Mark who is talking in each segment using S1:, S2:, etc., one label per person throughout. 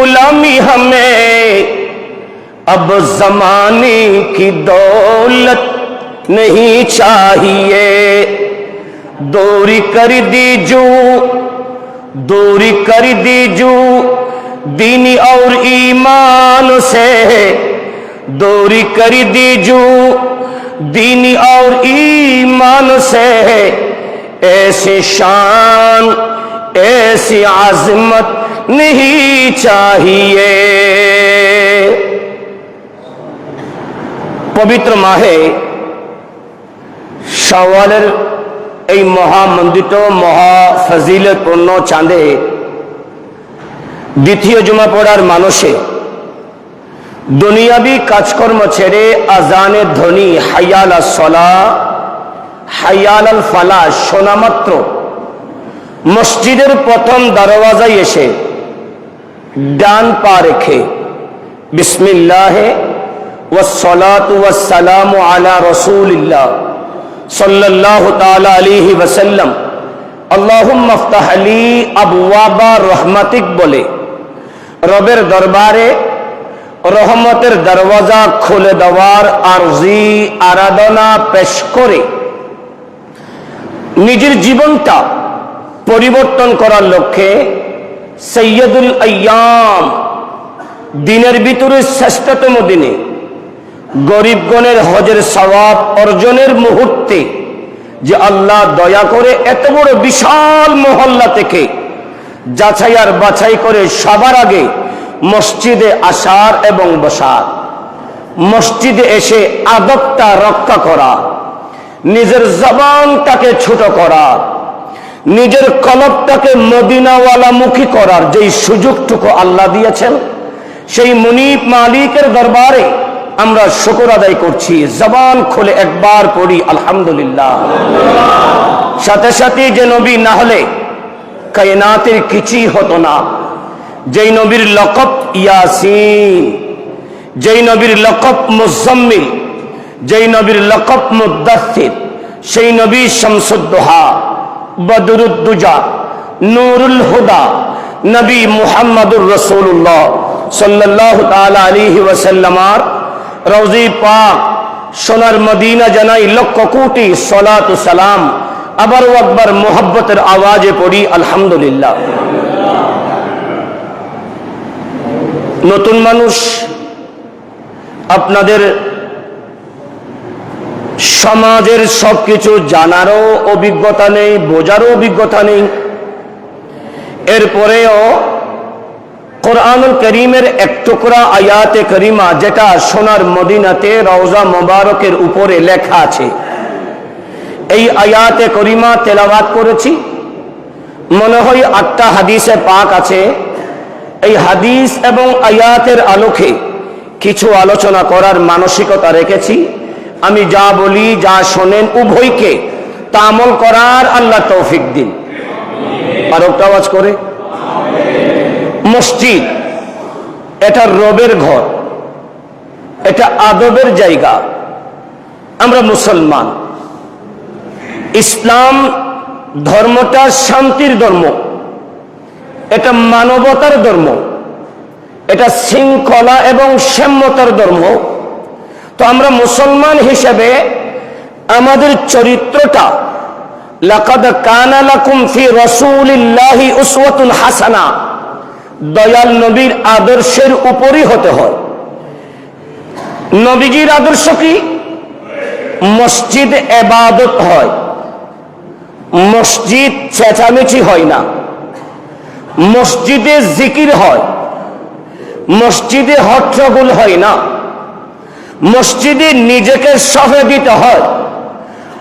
S1: غلامی ہمیں اب زمانے کی دولت نہیں چاہیے۔ دوری کر دیجو، دوری کر دیجو دینی اور ایمان سے۔ دوری کر دیجو دینی اور ایمان سے۔ ایسی شان، ایسی عظمت नहीं चाहिए পবিত্র মাহে শাওয়ালের এই মহামন্দিত মহা ফজিলতপূর্ণ চাঁদে দ্বিতীয় জমা পড়ার মানুষে দুনিয়াবি কাজকর্ম ছেড়ে আজানের ধ্বনি হাইয়াল সলা হাইয়াল আল ফালা শোনা মাত্র মসজিদের প্রথম দরওয়াজায় এসে ডান পা রেখে। বিসমিল্লাহ ওসলাত ওসালাম আলা রসুলিল্লাহ সাল্লাহ তালা আলিহি ওসাল্লাম আল্লাহমফতাহ আলী আবুয়াবা রহমাতিক বলে, রবের দরবারে রহমতের দরওয়াজা খুলে দেওয়ার আরজি, আরাধনা পেশ করে নিজের জীবনটা পরিবর্তন করার লক্ষ্যে সৈয়দুল আয়াম, দিনের ভিতরে শ্রেষ্ঠতম দিনে। গরিবগণের হজের সবাব অর্জনের মুহূর্তে যে আল্লাহ দয়া করে এত বড় বিশাল মহল্লা থেকে যাচাই আর বাছাই করে সবার আগে মসজিদে আসার এবং বসার, মসজিদে এসে আদবটা রক্ষা করা, নিজের জবানটাকে ছোট করা নিজের কলবটাকে মদিনাওয়ালা মুখী করার যেই সুযোগটুকু আল্লাহ দিয়েছেন, সেই মুনিপ মালিকের দরবারে আমরা শুকর আদায় করছি। জবান খুলে একবার পড়ি, আলহামদুলিল্লাহ। সাথে সাথে যে নবী না হলে কায়নাতের কিছুই হতো না। যেই নবীর লকব ইয়াসিন, যেই নবীর লকব মুজাম্মিল, যেই নবীর লকব মুদাসির সেই নবী শামসুদ্দোহা বদরুদ্দুজা নুরুল হুদা, নবী মুহাম্মদুর রসুল্লাহ সাল্লাহ তালা আলিহি ওয়াসাল্লামার রওজি পাক সোনার মদিনা জানাই লক্ষ কোটি সলাত সালাম। আবারও একবার মোহব্বতের আওয়াজে পড়ি, আলহামদুলিল্লাহ। নতুন মানুষ আপনাদের সমাজের সবকিছু জানারও অভিজ্ঞতা নেই, বোঝারও অভিজ্ঞতা নেই। এরপরেও কোরআনুল করিমের এক টুকরা আয়াতে করিমা যেটা সোনার মদিনাতে রওজা মোবারকের উপরে লেখা আছে। এই আয়াতে করিমা তেলাবাত করেছি। মনে হয় আটটা হাদিসে পাক আছে। এই হাদিস এবং আয়াতের আলোকে কিছু আলোচনা করার মানসিকতা রেখেছি। আমি যা বলি, যা শোনেন উভয়কে তা আমল করার আল্লাহ তৌফিক দিন। আর আওয়াজ করে। মসজিদ, এটা রবের ঘর, এটা আদবের জায়গা। আমরা মুসলমান। ইসলাম ধর্মটা শান্তির ধর্ম। এটা মানবতার ধর্ম। এটা শৃঙ্খলা এবং সাম্যতার ধর্ম। তো আমরা মুসলমান হিসেবে আমাদের চরিত্রটা, লাকাদ কানা লাকুম ফি রাসূলিল্লাহি উসওয়াতুন হাসানা, দয়াল নবীর আদর্শের উপরই হতে হয়। নবীজির আদর্শ কি? মসজিদ এবাদত হয়, মসজিদ চেঁচামেচি হয় না, মসজিদে জিকির হয়, মসজিদে হট্টগোল হয় না। মসজিদে নিজেকে সহে দিতে হয়।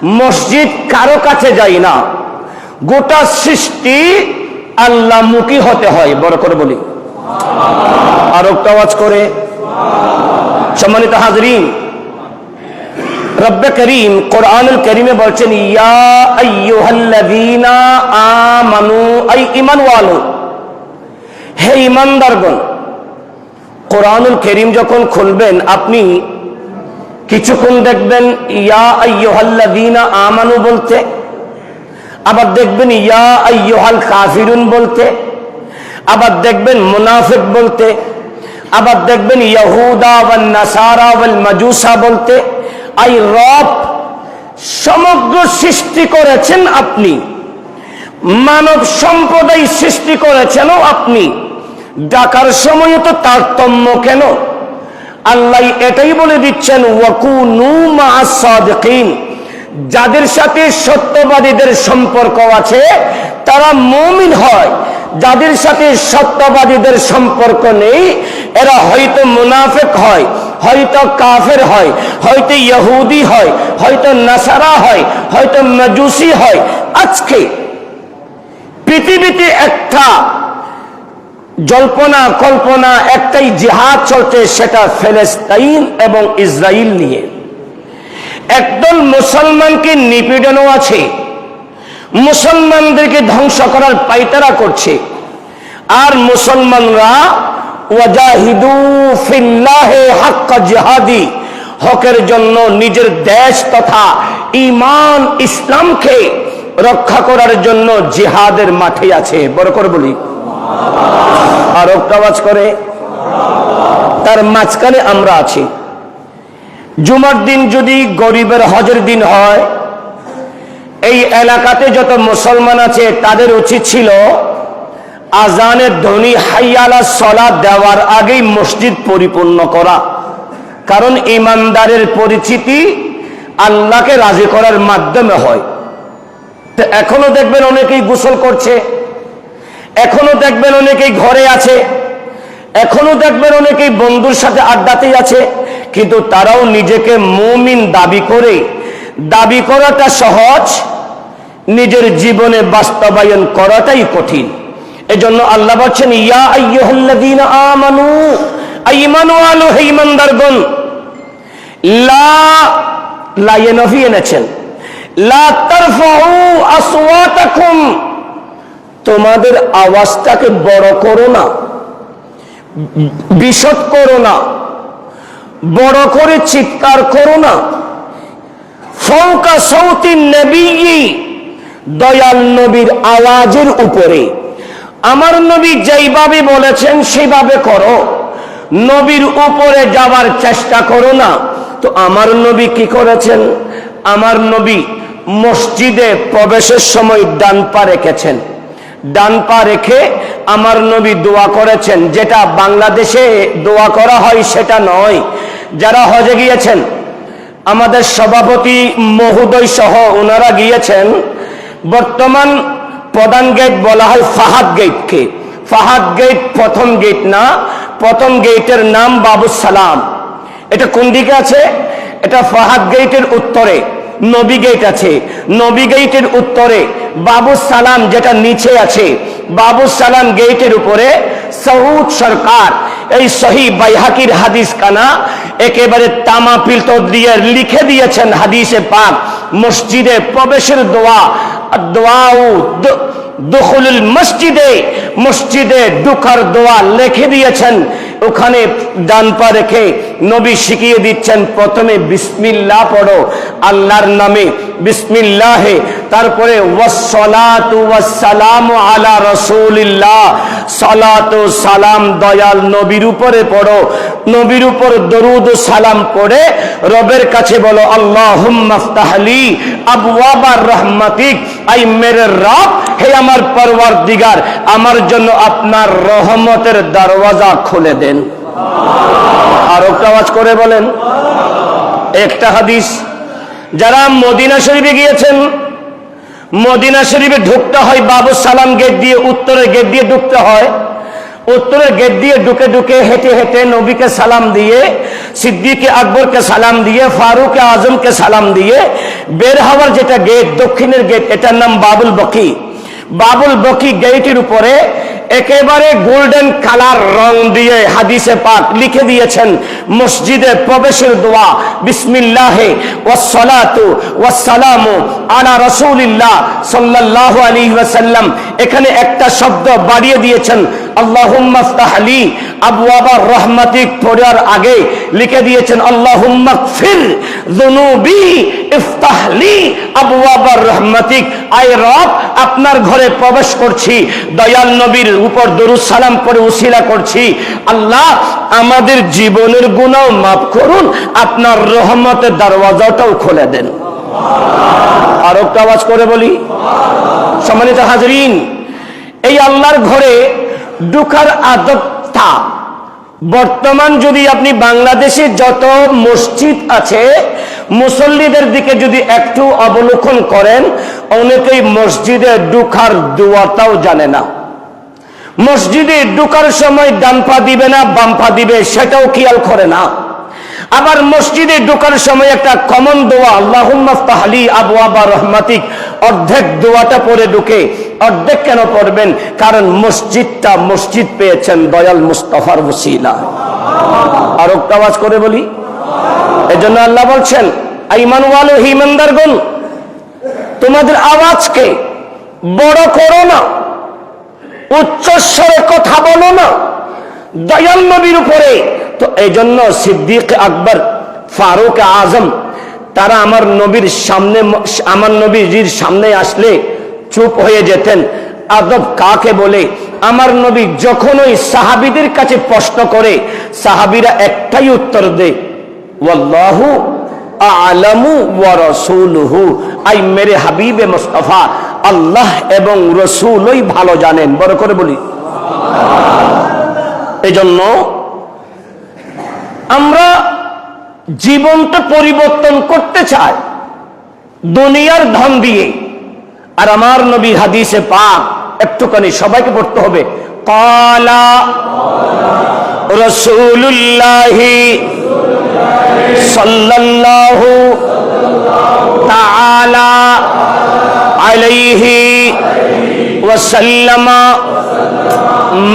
S1: মসজিদ কারও কাছে যাই না। গোটা সৃষ্টি আল্লাহমুখী হতে হয়, বড় করে বলি। আর আওয়াজ করে। সম্মানিত হাজরিন, রব্বে করিম কোরআনুল করিমে বলছেন, ইয়া আইয়ুহাল্লাযীনা আমানু, আই ঈমান ওয়ালো। হে ঈমানদারগণ, কোরআনুল করিম যখন খুলবেন, আপনি কিছুক্ষণ দেখবেন, ইয়া আমানু বলতে আবার দেখবেন, ইয়া আইয়ুহাল কাফিরুন বলতে আবার দেখবেন, মুনাফিক বলতে আবার দেখবেন, ইয়াহুদা ওয়াল নাসারা ওয়াল মাজুসা বলতে আই, রব সমগ্র সৃষ্টি করেছেন আপনি। মানব সম্প্রদায় সৃষ্টি করেছেনও আপনি। ডাকার সময় তো তারতম্য কেন? আল্লাহ এটাই বলে দিচ্ছেন যাদের সাথে সত্যবাদীদের সম্পর্ক আছে, তারা মুমিন হয়। যাদের সাথে সত্যবাদীদের সম্পর্ক নেই, এরা হয়তো মুনাফেক হয়, হয়তো কাফের হয়, হয়তো ইহুদি হয়, হয়তো নাসারা হয়, হয়তো মাজুসি হয়। আজকে পৃথিবীতে একটা জল্পনা, কল্পনা, একটাই জিহাদ চলছে, সেটা ফেলেস্তাইন এবং ইসরায়েল নিয়ে। একদল মুসলমানকে নিপীড়নও আছে, মুসলমানদেরকে ধ্বংস করার পাইতারা করছে, আর মুসলমানরা ওয়াজাহিদু ফিল্লাহে হাক্কা জিহাদি, হকের জন্য নিজের দেশ তথা ইমান ইসলামকে রক্ষা করার জন্য জিহাদের মাঠে আছে। বড় করে বলি। আর আওয়াজ করে, তার মাঝখানে আমরা আছি। জুমার দিন যদি গরিবের হজের দিন হয়, এই এলাকাতে যত মুসলমান আছে, তাদের উচিত ছিল আজানের ধ্বনি হাইয়ালা সলা দেওয়ার আগেই মসজিদ পরিপূর্ণ করা। কারণ ইমানদারের পরিচিতি আল্লাহকে রাজি করার মাধ্যমে হয়। তো এখনও দেখবেন অনেকেই গোসল করছে। এখনও দেখবেন অনেকেই ঘরে আছে, এখনও দেখবেন অনেকেই বন্ধুর সাথে আড্ডাতেই আছে, কিন্তু তারাও নিজেকে মুমিন দাবি করে, দাবি করাটা সহজ, নিজের জীবনে বাস্তবায়ন করাটাই কঠিন। এজন্য আল্লাহ বলছেন, ইয়া আইয়ুহাল্লাযীনা আমানু আইমানু আলু হে ঈমানদারগণ লা লা নফি এনেছেন লা তারফাউ আসওয়াতাকুম তোমাদের আওয়াজটাকে বড় করো না, বিশদ করো না, বড় করে চিৎকার করো না। ফৌকা সৌতি নবী দয়াল নবীর আওয়াজের উপরে। আমার নবী যেইভাবে বলেছেন সেইভাবে করো। নবীর উপরে যাবার চেষ্টা করো না। তো আমার নবী কি করেছেন? আমার নবী মসজিদে প্রবেশের সময় ডান পা রেখেছেন। ডান পা রেখে আমার নবী দোয়া করেছেন। যেটা বাংলাদেশে দোয়া করা হয় সেটা নয়। যারা হজে গিয়েছেন, আমাদের সভাপতি মহোদয় সহ ওনারা গিয়েছেন। বর্তমান প্রধান গেট বলা হয় ফাহাদ গেটকে ফাহাদ গেট প্রথম গেট না, প্রথম গেটের নাম বাবু সালাম। এটা কোন দিকে আছে? এটা ফাহাদ গেটের উত্তরে। নবী গেট আছে। নবী গেটের উত্তরে বাবু সালাম যেটা নিচে আছে, বাবু সালাম গেটের উপরে সৌদ সরকার, এই সহি বাইহাকির হাদিস কানা একেবারে তামা পিলত দিয়ে লিখে দিয়েছেন হাদিসে পাক, মসজিদে প্রবেশের দোয়া, দোয়াউ দখলুল মসজিদে মসজিদে ঢুকার দোয়া লিখে দিয়েছেন ওখানে ডান পা রেখে নবী শিখিয়ে দিচ্ছেন প্রথমে বিসমিল্লা পড়ো আল্লাহর নামে বিসমিল্লাহে, তারপরে ওয়াসসালামু আলা রাসূলিল্লাহ। সালাতু সালাম দয়াল নবীর উপরে পড়ো, নবীর উপর দরুদ সালাম পড়ে রবের কাছে বলো, আল্লাহুম্মা ফতাহলি আবওয়াবার রহমাতিক। আই মেরে রব, হে আমার পরওয়ারদিগার, আমার জন্য আপনার রহমতের দরওয়াজা খুলে দেন। আর একটা আওয়াজ করে বলেন। একটা হাদিস যারা মদিনা শরীফে গিয়েছেন, মদিনা শরীফে ঢুকতে হয় বাবু সালাম গেট দিয়ে, উত্তরের গেট দিয়ে ঢুকতে হয়। উত্তরের গেট দিয়ে ঢুকে ঢুকে হেঁটে হেঁটে নবীকে সালাম দিয়ে, সিদ্দিকে আকবরকে সালাম দিয়ে, ফারুক আজমকে সালাম দিয়ে বের হওয়ার যেটা গেট, দক্ষিণের গেট, এটার নাম বাবুল বকি। বাবুল বকি গেটের উপরে একেবারে গোল্ডেন কালার রং দিয়ে হাদিসে পাক লিখে দিয়েছেন, মসজিদে প্রবেশের দোয়া, বিসমিল্লাহে, ওয়াসসালাতু ওয়াসসালামু আলা রাসূলিল্লাহ সাল্লাল্লাহু আলাইহি ওয়াসাল্লাম। এখানে একটা শব্দ বাড়িয়ে দিয়েছেন, আল্লাহুম্মা ফতাহলি রহমাতিক পড়ার আগে লিখে দিয়েছেন, আল্লাহুম্মা ফির যুনুবি ইফতাহলি রহমাতিক। আয় রব, আপনার ঘরে প্রবেশ করছি, দয়াল নবীর উপর দরুদ সালাম করে উসিলা করছি। আল্লাহ, আমাদের জীবনের গুণাও মাফ করুন, আপনার রহমতের দরওয়াজাটাও খুলে দেন। আর একটা আওয়াজ করে বলি। সম্মানিত হাজরিন, এই আল্লাহর ঘরে ঢুকার আদবটা বর্তমান যদি আপনি বাংলাদেশে যত মসজিদ আছে, মুসল্লিদের দিকে যদি একটু অবলোকন করেন, অনেকেই মসজিদে ঢুকার দুয়াটাও জানে না। মসজিদে ঢুকার সময় ডান পা দিবে না, বাম পা দিবে, সেটাও খেয়াল করে না। আবার মসজিদে ঢোকার সময় একটা কমন দোয়া আল্লাহলি আবু আবা রহমাতিক। অর্ধেক দোয়াটা পরে ঢুকে, অর্ধেক কেন পড়বেন? কারণ মসজিদটা মসজিদ পেয়েছেন দয়াল মুস্তফার ওসিলা। আর আওয়াজ করে বলি। এজন্য আল্লাহ বলছেন, আইমান ওয়াল হিমানদারগণ, তোমাদের আওয়াজকে বড় করো না। উচ্চস্বরে কথা বলো না। দয়াল নবীর উপরে। তো এই জন্য সিদ্দিক আকবর, ফারুক আজম, তারা আমার নবীর সামনে, আমার সামনে আসলে চুপ হয়ে যেতেন। আদব কাকে বলে? আমার নবী যখন ওই সাহাবিদের কাছে প্রশ্ন করে, সাহাবিরা একটাই উত্তর দেয় আলামু ওয়া রাসূলুহু। আই মেরে হাবিবে মুস্তাফা আল্লাহ এবং রসুলই ভালো জানেন। বড় করে বলি। এজন্য আমরা জীবনটা পরিবর্তন করতে চাই, দুনিয়ার ধন দিয়ে। আর আমার নবী হাদিসে পাক, একটুখানি সবাইকে পড়তে হবে। কলা রসুল্লাহি সাল্লাল্লাহু তাআলা আলাইহি ওয়াসাল্লামা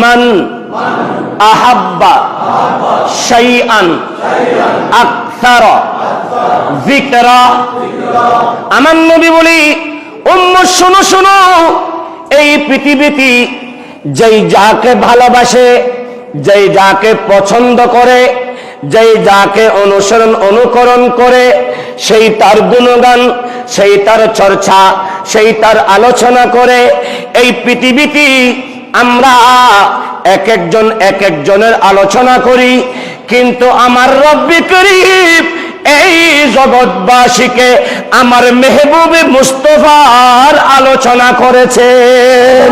S1: মান আহাব্বা শাইআন আকসার যিকরা। আমার নবী বলি, উম্ম, শোনো শোনো, এই পৃথিবীতে যেই যাকে ভালোবাসে, যেই যাকে পছন্দ করে যেই যাকে অনুসরণ অনুকরণ করে, সেই তার গুণগান, সেই তার চর্চা, সেই তার আলোচনা করে, এই পৃথিবীতে আমরা এক একজন এক একজনের আলোচনা করি। কিন্তু আমার রব্বি করিব এই জগৎবাসীকে আমার মেহবুবে মুস্তফার আলোচনা করেছেন।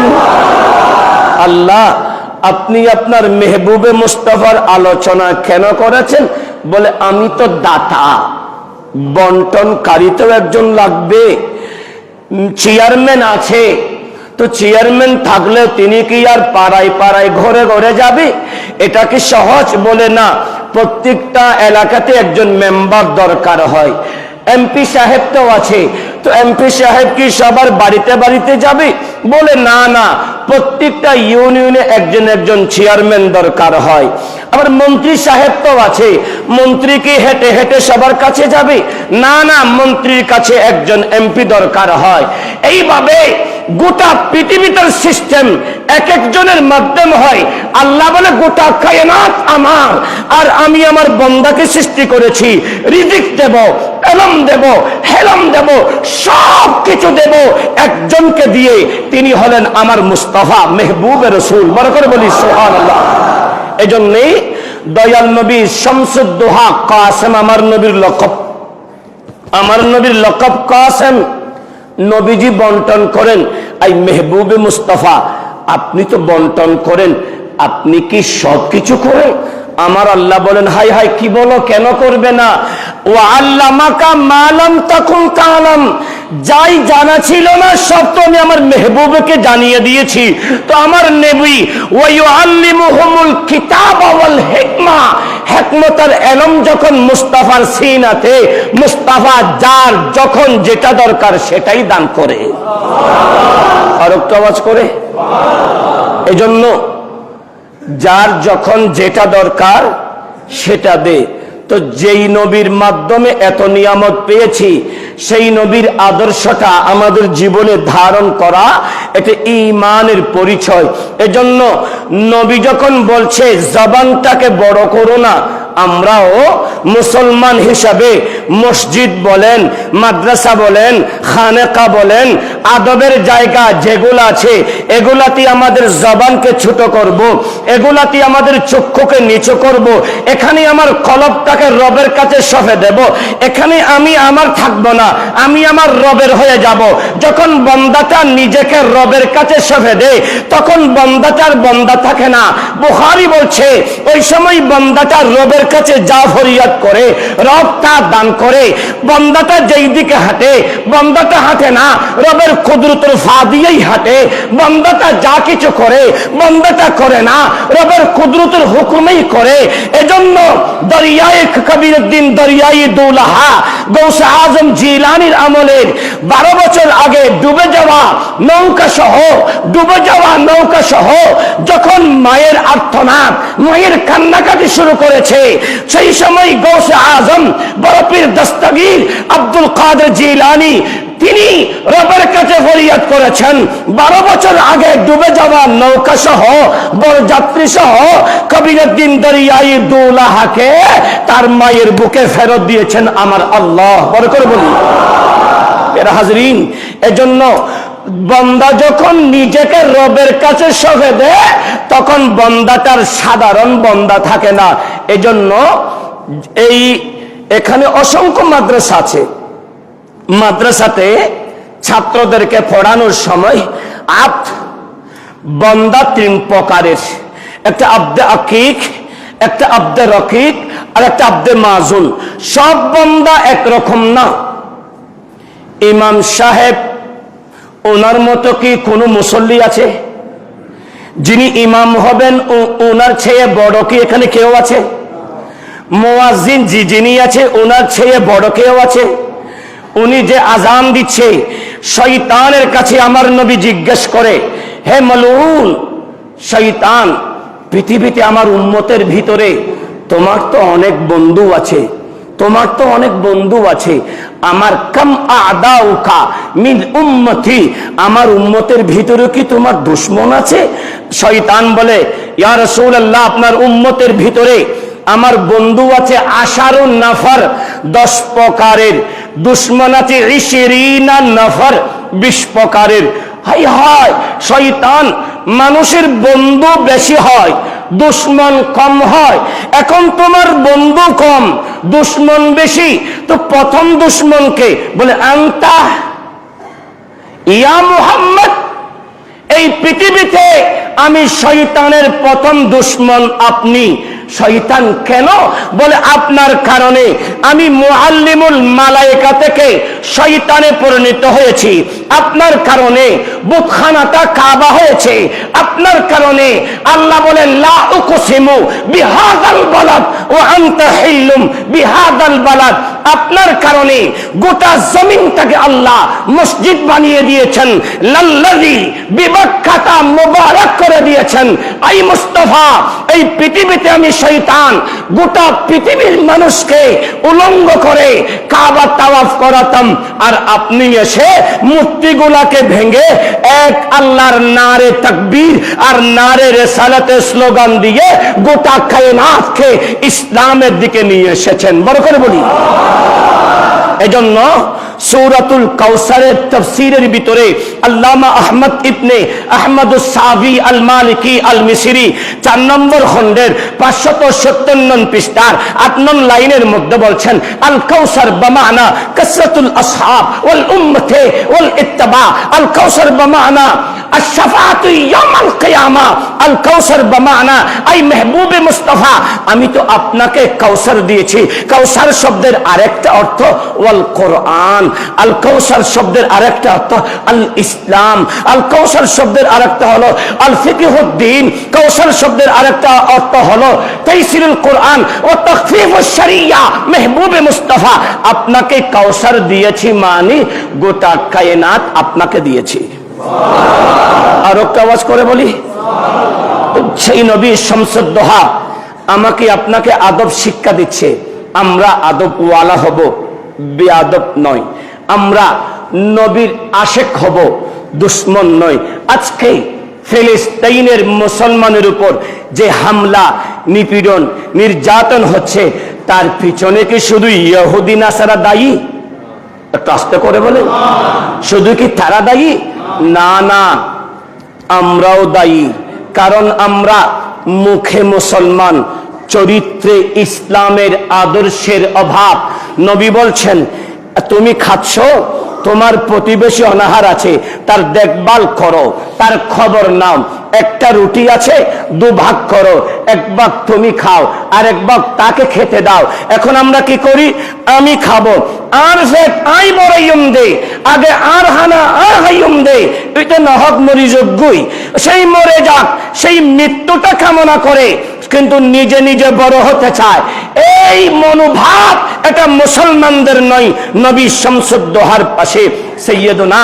S1: আল্লাহ আপনি আপনার মেহবুবে মুস্তফার আলোচনা কেন করেছেন? বলে, আমি তো দাতা। বন্টনকারীতেও একজন লাগবে। চেয়ারম্যান আছে। তো চেয়ারম্যান থাকলে তিনি কি আর পাড়ায় পাড়ায় ঘরে ঘরে যাবে? এটা কি সহজ? বলে, না। প্রত্যেকটা এলাকাতে একজন মেম্বার দরকার হয়। এমপি সাহেব তো আছে। তো এমপি সাহেব কি সবার বাড়িতে বাড়িতে যাবে? বলে, না না। প্রত্যেকটা ইউনিয়নে একজন একজন চেয়ারম্যান দরকার হয়। আবার মন্ত্রী সাহেব তো আছে। মন্ত্রী কি হেঁটে হেঁটে সবার কাছে যাবে? না না, মন্ত্রীর কাছে একজন এমপি দরকার হয়। এইভাবে গোটা পৃথিবীটার সিস্টেম এক একজনের মাধ্যম হয়। আল্লাহ বলে, গোটা কায়নাত আমার, আর আমি আমার বন্দাকে সৃষ্টি করেছি। রিজিক দেব, এলম দেব, হেলম দেব, সব কিছু দেব একজনকে দিয়ে। তিনি হলেন আমার মুস্তফা মেহবুব রসুল। বড় করে বলি সোহান আল্লাহ এই জন্যেই দয়াল নবী শামসুদ্দোহা কাসেম, আমার নবীর লকব। আমার নবীর লকব কাসেম। নবীজি বন্টন করেন, আই মেহবুবে মুস্তফা, আপনি তো বন্টন করেন, আপনি কি সব কিছু করেন? আমার আল্লাহ বলেন, হাই হাই, কি বলো? কেন করবে না? ও আল্লাহ মাকা মালাম তখন কালাম যাই জানা ছিল না, সব তো আমি আমার মেহবুবকে জানিয়ে দিয়েছি। তো আমার নেবি ওই আল্লিমুহুমুল কিতাব ওয়াল হিকমা। হেকমতার এলম যখন মুস্তাফার সিনাতে, মুস্তাফা যার যখন যেটা দরকার সেটাই দান করে। আর আওয়াজ করে। এজন্য যার যখন যেটা দরকার, সেটা দে। তো যেই নবীর মাধ্যমে এত নিয়ামত পেয়েছি, সেই নবীর আদর্শটা আমাদের জীবনে ধারণ করা, এটা ইমানের পরিচয়। এজন্য নবী যখন বলছে, জবানটাকে বড় করো না আমরাও মুসলমান হিসাবে মসজিদ বলেন, মাদ্রাসা বলেন, খানেকা বলেন, আদবের জায়গা যেগুলো আছে এগুলাতে আমাদের জবানকে ছোট করব। এগুলাতে আমাদের চক্ষুকে নিচু করব। এখানে আমার কলবটাকে রবের কাছে সফে দেব, এখানে আমি আমার থাকব না, আমি আমার রবের হয়ে যাব যখন বন্দাটা নিজেকে রবের কাছে সফে দেয় তখন বন্দাটার বন্দা থাকে না বুহারি বলছে, ওই সময় বন্দাটা রবের কাছে যা ফরিয়াদ করে, রব তা দান করে, বন্দাটা যেই দিকে হাঁটে, বন্দাটা হাঁটে না, রবের কুদরতের ফা দিয়েই হাঁটে, বন্দাটা যা কিছু করে, বন্দাটা করে না, রবের কুদরতের হুকুমেই করে। এজন্য দরিয়ায় কবির উদ্দিন দরিয়াই দৌলাহা, গৌসে আজম জিলানির আমলের বারো বছর আগে ডুবে যাওয়া নৌকা সহ, ডুবে যাওয়া নৌকা সহ, যখন মায়ের আর্থনাদ মায়ের কান্নাকাটি শুরু করেছে সেই সময় গৌসে আজম, বরফির দস্তগীর আব্দুল কাদের জিলানি, তিনি রবের কাছে ফরিয়াদ করেছেন, বারো বছর আগে ডুবে যাওয়া নৌকা সহ বড় যাত্রী সহ কবিরুদ্দিন দরিয়াই দৌলাহাকে তার মায়ের বুকে ফেরত দিয়েছেন আমার আল্লাহ। বড় করে বলি। এরা হাজরিন, এজন্য বন্দা যখন নিজেকে রবের কাছে সঁপে দেয়, তখন বন্দাটার সাধারণ বন্দা থাকে না। এজন্য এই এখানে অসংখ্য মাদ্রাসা আছে। মাদ্রাসাতে ছাত্রদেরকে পড়ানোর সময় আপ বন্দা তিন প্রকারের। একটা আব্দে আকিক, একটা আব্দে রকিক, আর একটা আব্দে মাজুল সব বন্দা একরকম না। ইমাম সাহেব, ওনার মতো কি কোনো মুসল্লি আছে? যিনি ইমাম হবেন ওনার ছেয়ে বড় কি এখানে কেউ আছে? মোয়াজিন জি যিনি আছে, ওনার ছেয়ে বড় কেউ আছে? উনি যে আজান দিচ্ছে শৈতানের কাছে আমার নবী জিজ্ঞেস করে, হে মলুন শৈতান পৃথিবীতে আমার উন্মতের ভিতরে তোমার তো অনেক বন্ধু আছে, তোমার তো অনেক বন্ধু আছে। আমার কাম আদাউকা মিন উম্মতি, আমার উম্মতের ভিতরে কি তোমার দুশ্মন আছে? শয়তান বলে, ইয়া রাসূলুল্লাহ, আপনার উম্মতের ভিতরে আমার বন্ধু আছে আশারু নাফার, দশ প্রকারের। দুশ্মন আছে ইশরিনা নাফার, বিশ প্রকারের। হাই হাই, শয়তান, মানুষের বন্ধু বেশি হয়, দুশ্মন কম হয়। এখন তোমার বন্ধু কম, দুশ্মন বেশি। তো প্রথম দুশ্মনকে বলে, আন্তা। ইয়া মুহাম্মদ, এই পৃথিবীতে আমি শয়তানের প্রথম দুশ্মন আপনি। শয়তান কেন? বলে আপনার কারণে আমি মোহাল্লিমুল মালায়েকা থেকে শয়তানে পরিণত হয়েছি। আপনার কারণে বুতখানাটা কাবা হয়েছে। আপনার কারণে আল্লাহ বলেন, লা উকসিমু বিহাদাল বালাদ ওয়া আনতা হিল্লুম বিহাদাল বালাদ। আপনার কারণে গোটা জমিনটাকে আল্লাহ মসজিদ বানিয়ে দিয়েছেন। লাল্লাযী বিবাক্কাতা মুবারক করে দিয়েছেন। আই মুস্তাফা, এই পৃথিবীতে আমি শয়তান, গোটা পৃথিবীর মানুষকে উলঙ্গ করে কাবা তাওয়াফ করাতাম। আর আপনি এসে মূর্তিগুলাকে ভেঙে এক আল্লাহর নারে তাকবীর আর নারে রেসালাতে স্লোগান দিয়ে গোটা কায়নাতকে ইসলামের দিকে নিয়ে এসেছেন। বড় করে বলি। এজন্য সৌরাতুল কাউসারের তফসিরের ভিতরে আল্লামা আহমদ ইবনে আহমদ সাবি আল মালিকি আল মিসিরি চার নম্বর খন্ডের পাঁচশত সত্তর নন পৃষ্ঠার আট নন লাইনের মধ্যে বলছেন আল কৌসার বামানা কসরতুল আসহাব ওল উম্মথে ওল ইত্তাবা। আল কৌসার বামানা আমি তো আপনাকে কৌসার দিয়েছি। কৌসার শব্দের আরেকটা অর্থ ও মেহবুবে মুস্তাফা। আপনাকে কাউসার দিয়েছি মানে গোটা কায়নাত আপনাকে দিয়েছি। আর একটা আওয়াজ করে বলি? সেই নবী শামসুদ্দোহা আমাকে আপনাকে আদব শিক্ষা দিচ্ছে। আমরা আদব ওয়ালা হব। বেআদব নয় আমরা নবীর আশেক হব, দুশ্মন নয় আজকে ফিলিস্তাইনের মুসলমানের উপর যে হামলা, নিপীড়ন, নির্যাতন হচ্ছে, তার পিছনে কি শুধু ইহুদি, নাসারা দায়ী? আস্তে করে বলে। শুধু কি তারা দায়ী? না না, আমরাও দায়ী। কারণ আমরা মুখে মুসলমান চরিত্রে ইসলামের আদর্শের অভাব। নবী বলছেন, তুমি খাচ্ছ, তোমার প্রতিবেশী অনাহার আছে, তার দেখভাল করো, তার খবর নাও, একটা রুটি আছে দু ভাগ করো, এক ভাগ তুমি খাও, আর এক ভাগ তাকে খেতে দাও। এখন আমরা কি করি? আমি খাব। আর সে আই বড়াইম দে আগে আর হানা আর হাইম দে এটা নহক মরি যোগ্যই সেই মরে যাক, সেই মৃত্যুটা কামনা করে কিন্তু নিজে নিজে বড় হতে চায়। এই মনোভাব এটা মুসলমানদের নয়, নবী শামসুদ্দোহার পাশে, সৈয়দনা।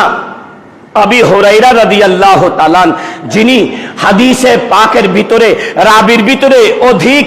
S1: আবি হোরাইরা রাদিয়াল্লাহু তাআলা যিনি হাদিসে পাকের ভিতরে, রাবির ভিতরে অধিক,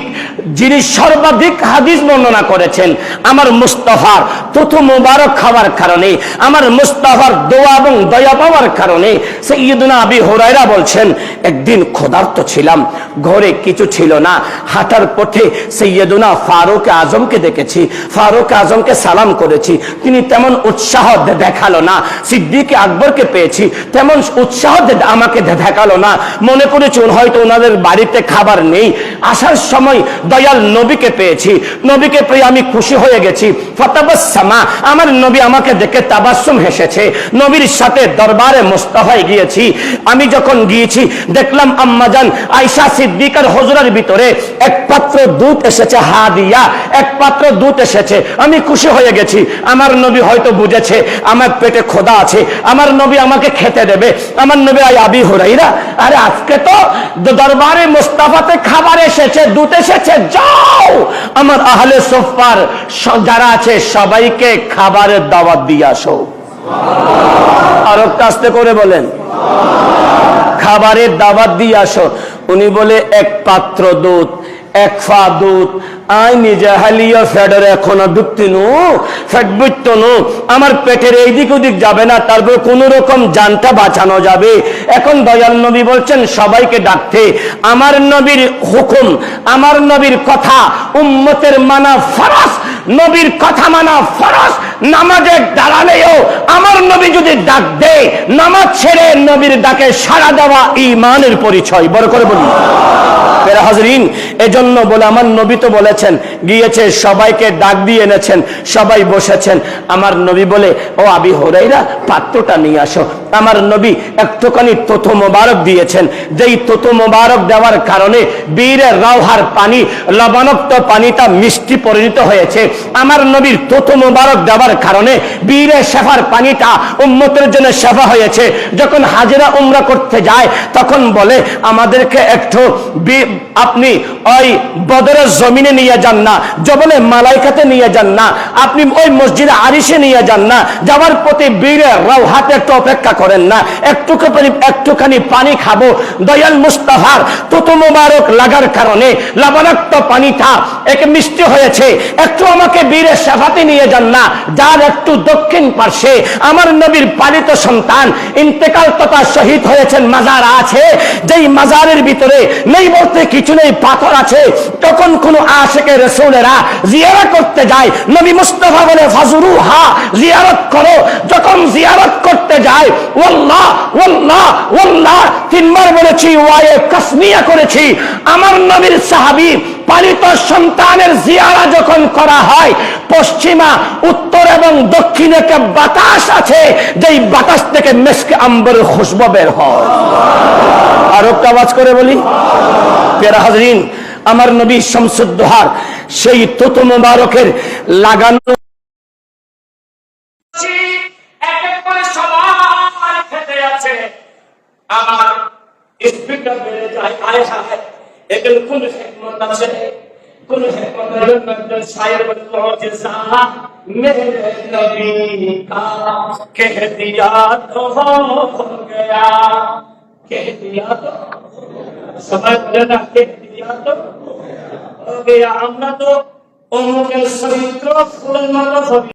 S1: যিনি সর্বাধিক হাদিস বর্ণনা করেছেন, আমার মুস্তাফার তথ্য মোবারক খাওয়ার কারণে, আমার মুস্তাফার দোয়া এবং দয়া পাওয়ার কারণে সৈয়দনা আবি হোরাইরা বলছেন, একদিন ক্ষুধার্ত ছিলাম, ঘরে কিছু ছিল না, হাঁটার পথে সৈয়দনা ফারুক আজমকে দেখেছি, ফারুক আজমকে সালাম করেছি, তিনি তেমন উৎসাহ দেখাল না, সিদ্দিক আকবরকে পেয়েছি তেমন উৎসাহ আমাকে দেখাল না। মনে করেছি হয়তো ওনাদের বাড়িতে খাবার নেই। আসার সময় দয়াল নবীকে পেয়েছি। নবীকে পেয়ে আমি খুশি হয়ে গেছি। ফতাবাসমা আমার নবী আমাকে দেখে তাবাসুম হেসেছে। নবীর সাথে দরবারে মোস্তফায় গিয়েছি। আমি যখন গিয়েছি, দেখলাম আম্মাজান আয়সা সিদ্দিকার হজরার ভিতরে এক পাত্র দুধ এসেছে হা দিয়া এক পাত্র দুধ এসেছে। আমি খুশি হয়ে গেছি। আমার নবী হয়তো বুঝেছে, আমার পেটে খোদা আছে। আমার নবী আমাকে খেতে দেবে। আমার নবী আই আবি হরাইরা, আরে আজকে তো দরবারে মোস্তাফাতে খাবার এসেছে, দুধ এসেছে, যাও! আমার আহলে সোফার যারা আছে, সবাইকে খাবারের দাওয়াত দিয়ে আসো। আর একটু আস্তে করে বলেন। খাবারের দাওয়াত দিয়ে আসো। উনি বলে, এক পাত্র দুধ। এক দুধ। আই নিজে হালিয়া ফ্যাডের এখনও ডুবতি নু ফ্যাট আমার পেটের এই দিক ওদিক যাবে না, তারপর কোন রকম জানটা বাঁচানো যাবে। এখন দয়াল নবী বলছেন, সবাইকে ডাকতে। আমার নবীর হুকুম, আমার নবীর কথা, উম্মতের মানা ফরস নবীর কথা মানা ফরস নামাজের দাঁড়ালেও আমার নবী যদি ডাক দেয়, নামাজ ছেড়ে নবীর ডাকে সাড়া দেওয়া ইমানের পরিচয়। বড় করে বলি হাজরিন, এজন্য বলে আমার নবী তো বলেছেন, গিয়েছে, সবাইকে ডাক দিয়ে এনেছেন, সবাই বসেছেন। আমার নবী বলে, ও আবি হরাইরা পাত্রটা নিয়ে আসো। আমার নবী একটুখানি তোতো মোবারক দিয়েছেন। যেই তোতো মোবারক দেওয়ার কারণে বীরের রাওহার পানি, লবণাক্ত পানিটা মিষ্টি পরিণত হয়েছে। আমার নবীর তোতো মোবারক দেওয়ার কারণে বীরের শেফার পানিটা উম্মতের জন্য শেফা হয়েছে। যখন হাজিরা উমরা করতে যায়, তখন বলে, আমাদেরকে একটু আপনি ওই বদরের জমিনে নিয়ে যান না, জবলে মালাইকাতে নিয়ে যান না, আপনি ওই মসজিদে আরিসে নিয়ে যান না। যাওয়ার প্রতি বীরে রাও হাতে একটু অপেক্ষা করেন না। একটুখানি একটুখানি পানি খাব। দয়াল মুস্তাফার তুতু মুবারক লাগার কারণে লবণাক্ত পানিটা এক মিষ্টি হয়েছে। একটু আমাকে বীরের সেফাতে নিয়ে যান না। যার একটু দক্ষিণ পার্শ্বে আমার নবীর পালিত সন্তান ইন্তেকাল তথা শহীদ হয়েছেন মাজার আছে। যেই মাজারের ভিতরে নেই বলতে কিছু নেই, পাথর আছে। তখন কোন আশেকে রসুলেরা জিয়ারা করতে যায়। নবী মুস্তফা বলে ফাজুরু হা জিয়ারত করো। যখন জিয়ারত করতে যায় তিনবার বলেছি, ওয়ায়ে কাসমিয়া করেছি। আমার নবীর সাহাবী পালিত সন্তানের জিয়ারা যখন করা হয়, পশ্চিমা, উত্তর এবং দক্ষিণে বাতাস আছে, যেই বাতাস থেকে মেসকে আম্বরের খুশবু বের হয়। আর একটা আওয়াজ করে বলি পেরা হাজরিন, আমার নবী শামসুদ্দোহার, সেই তোতো মোবারকের লাগানো
S2: আছে আমার স্পিডটা বেড়ে যায় আয় হায় এখানে কোন হিকমত আছে কোন হিকমত আছে একজন শায়ের বলতো মুজিজা মেরে নবী কা কহ দিয়া তো হো গয়া কহ দিয়া তো সবাই বলে না কহ দিয়া তো হো গয়া আমরা তো অমুকের চরিত্র ফুলের মতো ছবি